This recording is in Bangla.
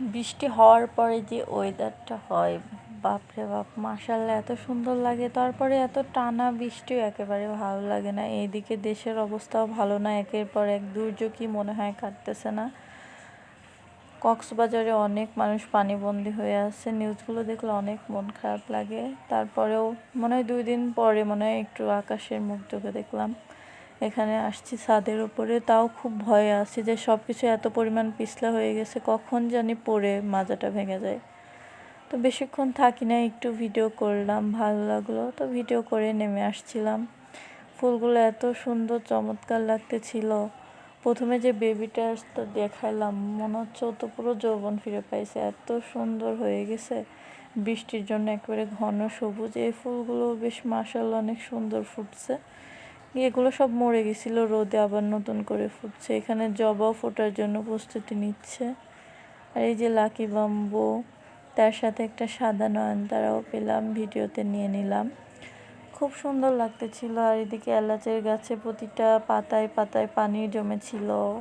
বৃষ্টি হওয়ার পরে যে ওয়েদারটা হয়, বাপরে বাপ মাসাল্লাহ এত সুন্দর লাগে। তারপরে এত টানা বৃষ্টিও একেবারে ভালো লাগে না। এইদিকে দেশের অবস্থাও ভালো না, একের পর এক দুর্যোগই মনে হয় কাটতেছে না। কক্সবাজারে অনেক মানুষ পানিবন্দী হয়ে আছে। নিউজগুলো দেখলে অনেক মন খারাপ লাগে। তারপরেও মনে হয় দুই দিন পরে মনে হয় একটু আকাশের মুখ চোখে দেখলাম। এখানে আসছি ছাদের উপরে। তাও খুব ভয়ে আছি যে সব কিছু এত পরিমাণ পিছলা হয়ে গেছে, কখন জানি পড়ে মাজাটা ভেঙে যায়। তো বেশিক্ষণ থাকি না একটু ভিডিও করলাম, ভালো লাগল। তো ভিডিও করে নেমে আসছিলাম। ফুলগুলো এত সুন্দর, চমৎকার লাগতেছিল। প্রথমে যে বেবিটা তো দেখাইলাম, মনে হচ্ছে তো পুরো যৌবন ফিরে পাইছে। এত সুন্দর হয়ে গেছে। বৃষ্টির জন্য একেবারে ঘন সবুজ। এই ফুলগুলো বেশ মাসাল অনেক সুন্দর ফুটছে। এগুলো সব মরে গেছিল, রোদে আবার নতুন করে ফুটছে। এখানে জবাও ফোটার জন্য প্রস্তুতি নিচ্ছে। আর এই যে লাকি বাম্বু, তার সাথে একটা সাদা নয়নতারাও পেলাম, ভিডিওতে নিয়ে নিলাম। খুব সুন্দর লাগতেছিল। আর এদিকে এলাচের গাছে প্রতিটা পাতায় পাতায় পানি জমেছিল।